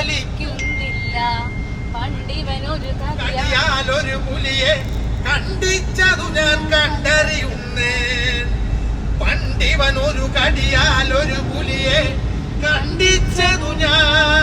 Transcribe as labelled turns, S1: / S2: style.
S1: വലിക്കുന്നില്ല പണ്ടിവനൊരു കടിയാലൊരു പുലിയെ കണ്ടിച്ചതു ഞാൻ കണ്ടറിയുന്നേ പണ്ടിവനൊരു കടിയാലൊരു പുലിയെ കണ്ടിച്ചതു ഞാൻ